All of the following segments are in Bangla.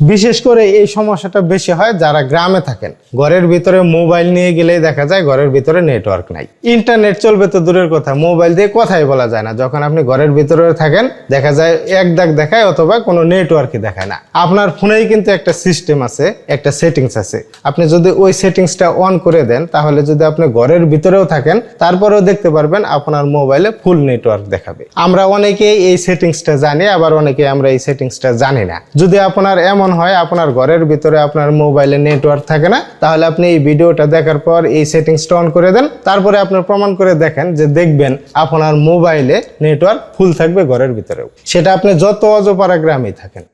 বিশেষ করে এই সমস্যাটা বেশি হয় যারা গ্রামে থাকেন। ঘরের ভিতরে মোবাইল নিয়ে গেলেই দেখা যায় ঘরের ভিতরে নেটওয়ার্ক নাই। ইন্টারনেট চলবে তো দূরের কথা, মোবাইল দিয়ে কথাই বলা যায় না। যখন আপনি ঘরের ভিতরে থাকেন, দেখা যায় এক দাগ দেখায় অথবা কোনো নেটওয়ার্কই দেখায় না। আপনার ফোনেই কিন্তু একটা সিস্টেম আছে, একটা সেটিংস আছে। আপনি যদি ওই সেটিংসটা অন করে দেন, তাহলে যদি আপনি ঘরের ভিতরেও থাকেন, তারপরেও দেখতে পারবেন আপনার মোবাইলে ফুল নেটওয়ার্ক দেখাবে। আমরা অনেকেই এই সেটিংসটা জানি, আবার অনেকে আমরা এই সেটিংসটা জানি না। যদি আপনার এমন হয় আপনার ঘরের ভিতরে আপনার মোবাইলে নেটওয়ার্ক থাকে না, তাহলে আপনি এই ভিডিওটা দেখার পর এই সেটিংসটা অন করে দেন। তারপরে আপনার প্রমাণ করে দেখেন যে দেখবেন আপনার মোবাইলে নেটওয়ার্ক ফুল থাকবে ঘরের ভিতরেও। সেটা আপনি যত অজপাড়া গ্রামেই থাকেন।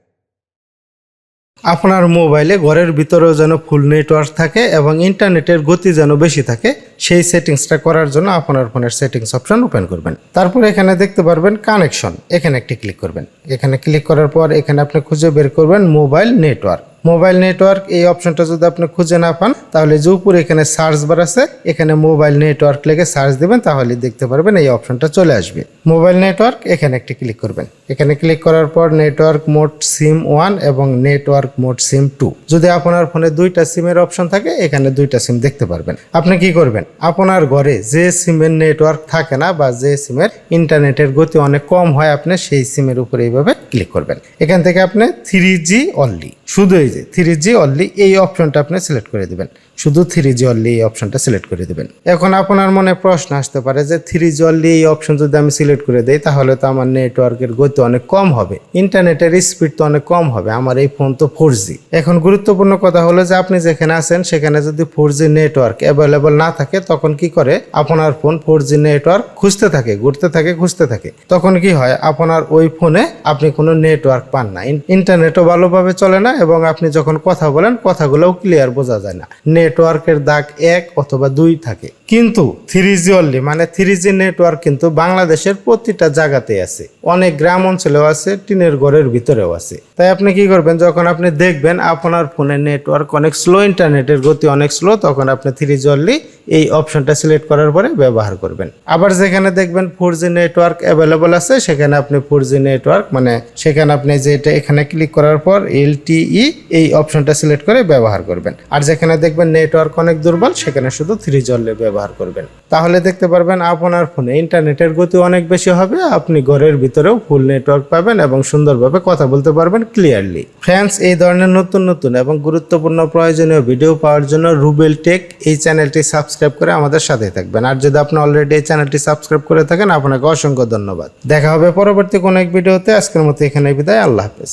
আপনার মোবাইলে ঘরের ভিতরেও যেন ফুল নেটওয়ার্ক থাকে এবং ইন্টারনেটের গতি যেন বেশি থাকে, সেই সেটিংসটা করার জন্য আপনার ফোনের সেটিংস অপশন ওপেন করবেন। তারপর এখানে দেখতে পারবেন কানেকশন এখানে একটি ক্লিক করবেন। এখানে ক্লিক করার পর এখানে আপনি খুঁজে বের করবেন মোবাইল নেটওয়ার্ক মোবাইল নেটওয়ার্ক এই অপশনটা যদি আপনি খুঁজে না পান, তাহলে যে উপরে এখানে সার্চ বার আছে, এখানে মোবাইল নেটওয়ার্ক লেগে সার্চ দেবেন, তাহলে দেখতে পারবেন এই অপশনটা চলে আসবে। মোবাইল নেটওয়ার্ক এখানে একটি ক্লিক করবেন। এখানে ক্লিক করার পর নেটওয়ার্ক মোড সিম ওয়ান এবং নেটওয়ার্ক মোড সিম টু যদি আপনার ফোনে দুইটা সিমের অপশন থাকে, এখানে দুইটা সিম দেখতে পারবেন। আপনি কি করবেন? আপনার ঘরে যে সিমের নেটওয়ার্ক থাকে না বা যে সিমের ইন্টারনেটের গতি অনেক কম হয়, আপনি সেই সিমের উপরে এইভাবে ক্লিক করবেন। এখান থেকে আপনি থ্রি জি অনলি শুধু এই যে থ্রি জি অনলি এই অপশনটা আপনি সিলেক্ট করে দিবেন। শুধু থ্রি জি অনলি এই অপশনটা সিলেক্ট করে দিবেন। এখন আপনার মনে প্রশ্ন আসতে পারে যে থ্রি জি অনলি এই অপশন যদি আমি সিলেক্ট করে দেই, তাহলে তো আমার নেটওয়ার্কের গতি অনেক কম হবে। ইন্টারনেটের স্পিড তো অনেক কম হবে, আমার এই ফোন তো ফোর জি এখন গুরুত্বপূর্ণ কথা হলো যে আপনি যেখানে আছেন, সেখানে যদি ফোর জি নেটওয়ার্ক অ্যাভেলেবল না থাকে, তখন কি করে? আপনার ফোন ফোর জি নেটওয়ার্ক খুঁজতে থাকে, ঘুরতে থাকে, খুঁজতে থাকে। তখন কি হয়? আপনার ওই ফোনে আপনি কোনো নেটওয়ার্ক পান না। ইন্টারনেটও ভালোভাবে চলে না, এবং আপনি যখন কথা বলেন, কথাগুলোও ক্লিয়ার বোঝা যায় না। নেটওয়ার্কের দাগ এক অথবা দুই থাকে। কিন্তু থ্রি জি অনলি মানে থ্রি জি নেটওয়ার্ক কিন্তু বাংলাদেশের প্রতিটা জায়গাতে আছে। অনেক গ্রাম অঞ্চলেও আছে, টিনের ঘরের ভিতরেও আছে। তাই আপনি কি করবেন, যখন আপনি দেখবেন আপনার ফোনের নেটওয়ার্ক অনেক স্লো, ইন্টারনেটের গতি অনেক স্লো, তখন আপনি থ্রি জি অনলি এই অপশনটা সিলেক্ট করার পরে ব্যবহার করবেন। আবার যেখানে দেখবেন ফোর জি নেটওয়ার্ক অ্যাভেলেবল আছে, সেখানে আপনি ফোর জি নেটওয়ার্ক মানে সেখানে আপনি যেটা এখানে ক্লিক করার পর এলটিই এই অপশনটা সিলেক্ট করে ব্যবহার করবেন। আর যেখানে দেখবেন নেটওয়ার্ক অনেক দুর্বল, সেখানে শুধু থ্রি জলে ব্যবহার করবেন। তাহলে দেখতে পারবেন আপনার ফোনে ইন্টারনেটের গতি অনেক বেশি হবে, আপনি ঘরের ভিতরেও ফুল নেটওয়ার্ক পাবেন এবং সুন্দরভাবে কথা বলতে পারবেন ক্লিয়ারলি ফ্রেন্ডস এই ধরনের নতুন নতুন এবং গুরুত্বপূর্ণ প্রয়োজনীয় ভিডিও পাওয়ার জন্য রুবেল টেক এই চ্যানেলটি সাবস্ক্রাইব করে আমাদের সাথে থাকবেন। আর যদি আপনি অলরেডি এই চ্যানেলটি সাবস্ক্রাইব করে থাকেন, আপনাকে অসংখ্য ধন্যবাদ। দেখা হবে পরবর্তী কোনো এক ভিডিওতে আজকের মতো এখানে বিদায়। আল্লাহ হাফেজ।